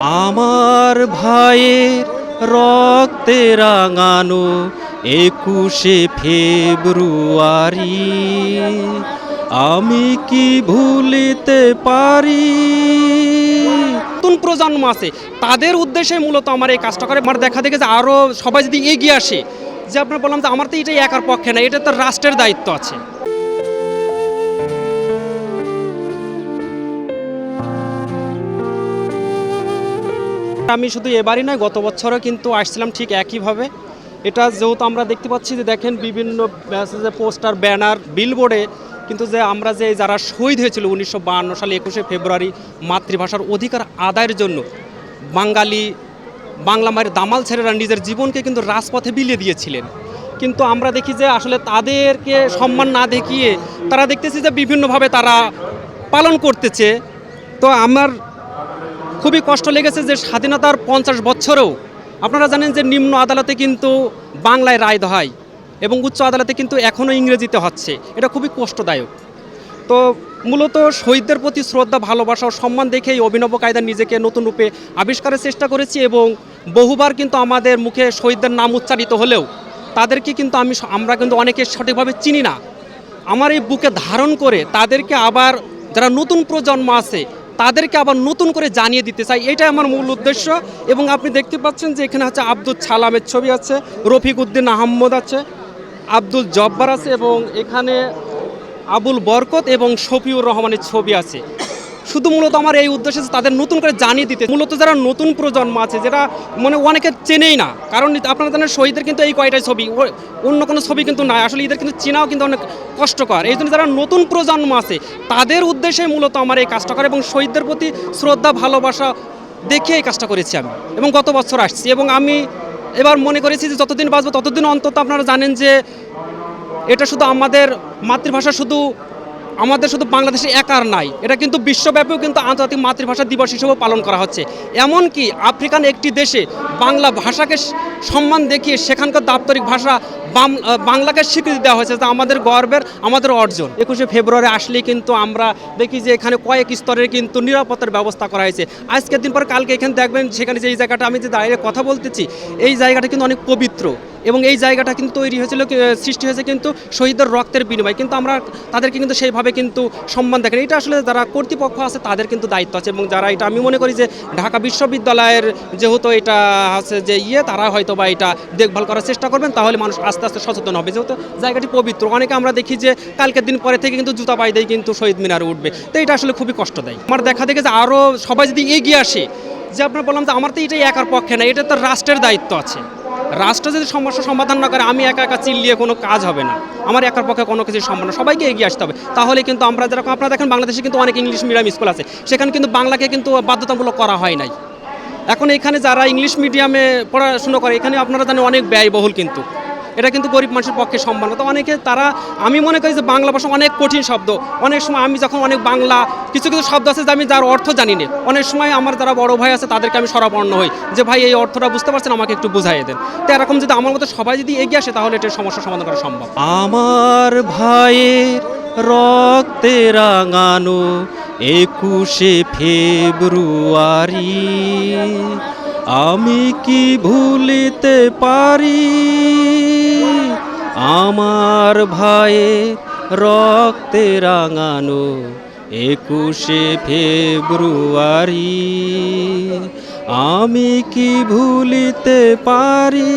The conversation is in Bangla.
আমার ভাইয়ের রক্তে রাঙানো একুশে ফেব্রুয়ারি। আমি কি ভুলিতে পারি? নতুন প্রজন্ম আছে, তাদের উদ্দেশ্যে মূলত আমার এই কাজটা করে। আমার দেখা দেখে যে আরও সবাই যদি এগিয়ে আসে, যে আপনার বললাম যে আমার তো এটাই একার পক্ষে না, এটা তো রাষ্ট্রের দায়িত্ব আছে। আমি শুধু এবারই নয়, গত বছরও কিন্তু আসছিলাম ঠিক একইভাবে। এটা যেহেতু আমরা দেখতে পাচ্ছি যে দেখেন বিভিন্ন পোস্টার, ব্যানার, বিলবোর্ডে কিন্তু যে আমরা যে যারা শহীদ হয়েছিল উনিশশো সালে একুশে ফেব্রুয়ারি মাতৃভাষার অধিকার আদায়ের জন্য, বাঙালি, বাংলা মায়ের দামাল ছেলেরা নিজের জীবনকে কিন্তু রাজপথে বিলিয়ে দিয়েছিলেন। কিন্তু আমরা দেখি যে আসলে তাদেরকে সম্মান না দেখিয়ে তারা দেখতেছি যে বিভিন্নভাবে তারা পালন করতেছে। তো আমার খুবই কষ্ট লেগেছে যে স্বাধীনতার পঞ্চাশ বছরেও আপনারা জানেন যে নিম্ন আদালতে কিন্তু বাংলায় রায় হয় এবং উচ্চ আদালতে কিন্তু এখনও ইংরেজিতে হচ্ছে। এটা খুবই কষ্টদায়ক। তো মূলত শহীদদের প্রতি শ্রদ্ধা, ভালোবাসা ও সম্মান দেখে এই অভিনব কায়দা নিজেকে নতুন রূপে আবিষ্কারের চেষ্টা করেছি এবং বহুবার কিন্তু আমাদের মুখে শহীদদের নাম উচ্চারিত হলেও তাদেরকে কিন্তু আমি আমরা কিন্তু অনেকে সঠিকভাবে চিনি না। আমার এই বুকে ধারণ করে তাদেরকে আবার যারা নতুন প্রজন্ম আছে তাদেরকে আবার নতুন করে জানিয়ে দিতে চাই। এটাই আমার মূল উদ্দেশ্য। এবং আপনি দেখতে পাচ্ছেন যে এখানে আছে আব্দুল ছালামের ছবি আছে, রফিক উদ্দিন আহম্মদ আছে, আব্দুল জব্বার আছে এবং এখানে আবুল বরকত এবং শফিউর রহমানের ছবি আছে। শুধু মূলত আমার এই উদ্দেশ্য তাদের নতুন করে জানিয়ে দিতে। মূলত যারা নতুন প্রজন্ম আছে, যেটা মানে অনেকে চেনেই না, কারণ আপনারা জানেন শহীদের কিন্তু এই কয়টাই ছবি অন্য কোনো ছবি কিন্তু নাই। আসলে এদের কিন্তু চেনাও কিন্তু অনেক কষ্টকর। এই জন্য যারা নতুন প্রজন্ম আছে, তাদের উদ্দেশ্যে মূলত আমার এই কাজটা করে এবং শহীদদের প্রতি শ্রদ্ধা, ভালোবাসা দেখে এই কাজটা করেছি আমি এবং গত বছর আসছি এবং আমি এবার মনে করেছি যে যতদিন বাঁচবো ততদিন অন্তত আপনারা জানেন যে এটা শুধু আমাদের মাতৃভাষা শুধু আমাদের শুধু বাংলাদেশে একার নাই। এটা কিন্তু বিশ্বব্যাপীও কিন্তু আন্তর্জাতিক মাতৃভাষা দিবস হিসেবে পালন করা হচ্ছে। এমনকি আফ্রিকান একটি দেশে বাংলা ভাষাকে সম্মান দেখিয়ে সেখানকার দাপ্তরিক ভাষা বাংলাকে স্বীকৃতি দেওয়া হয়েছে যা আমাদের গর্বের, আমাদের অর্জন। একুশে ফেব্রুয়ারি আসলে কিন্তু আমরা দেখি যে এখানে কয়েক স্তরের কিন্তু নিরাপত্তার ব্যবস্থা করা হয়েছে। আজকের দিন পর কালকে এখানে দেখবেন সেখানে যে এই জায়গাটা আমি যে দাঁড়িয়ে কথা বলতেছি, এই জায়গাটা কিন্তু অনেক পবিত্র এবং এই জায়গাটা কিন্তু তৈরি হয়েছিল সৃষ্টি হয়েছে কিন্তু শহীদের রক্তের বিনিময়। কিন্তু আমরা তাদেরকে কিন্তু সেইভাবে কিন্তু সম্মান দেখেন এটা আসলে যারা কর্তৃপক্ষ আছে তাদের কিন্তু দায়িত্ব আছে এবং যারা এটা আমি মনে করি যে ঢাকা বিশ্ববিদ্যালয়ের যেহেতু এটা আছে যে ইয়ে তারা হয়তো বা এটা দেখভাল করার চেষ্টা করবেন, তাহলে মানুষ আস্তে আস্তে সচেতন হবে। যেহেতু জায়গাটি পবিত্র, অনেকে আমরা দেখি যে কালকের দিন পরে থেকে কিন্তু জুতা পাই দিয়ে কিন্তু শহীদ মিনারে উঠবে। তো এটা আসলে খুবই কষ্ট দেয় আমার দেখা দেখে যে আরও সবাই যদি এগিয়ে আসে, যে আপনার বললাম যে আমার তো এটাই একার পক্ষে না, এটা তো রাষ্ট্রের দায়িত্ব আছে। রাষ্ট্র যদি সমস্যা সমাধান না করে, আমি একা একা চিল্লিয়ে কোনো কাজ হবে না। আমার একার পক্ষে কোনো কিছু সম্ভব না। সবাইকে এগিয়ে আসতে হবে। তাহলে কিন্তু আমরা যেরকম, আপনারা দেখেন বাংলাদেশে কিন্তু অনেক ইংলিশ মিডিয়াম স্কুল আছে। সেখানে কিন্তু বাংলাকে কিন্তু বাধ্যতামূলক করা হয় নাই। এখন এখানে যারা ইংলিশ মিডিয়ামে পড়াশুনো করে, এখানে আপনারা জানেন অনেক ব্যয়বহুল কিন্তু। এটা কিন্তু গরিব মানুষের পক্ষে সম্মান তো অনেকে তারা, আমি মনে করি যে বাংলা ভাষা অনেক কঠিন শব্দ। অনেক সময় আমি যখন অনেক বাংলা, কিছু কিছু শব্দ আছে যে আমি যার অর্থ জানি না। অনেক সময় আমার যারা বড় ভাই আছে তাদেরকে আমি সরাপন্ন হই যে, ভাই, এই অর্থটা বুঝতে পারছেন? আমাকে একটু বুঝাইয়ে দেন। তো এরকম যদি আমার মতো সবাই যদি এগিয়ে আসে, তাহলে এটার সমস্যা সমাধান করা সম্ভব। আমার ভাইয়ের রক্তে রাঙানো একুশে ফেব্রুয়ারি, আমি কি ভুলিতে পারি? আমার ভাইয়ের রক্তে রাঙানো একুশে ফেব্রুয়ারি, আমি কি ভুলিতে পারি?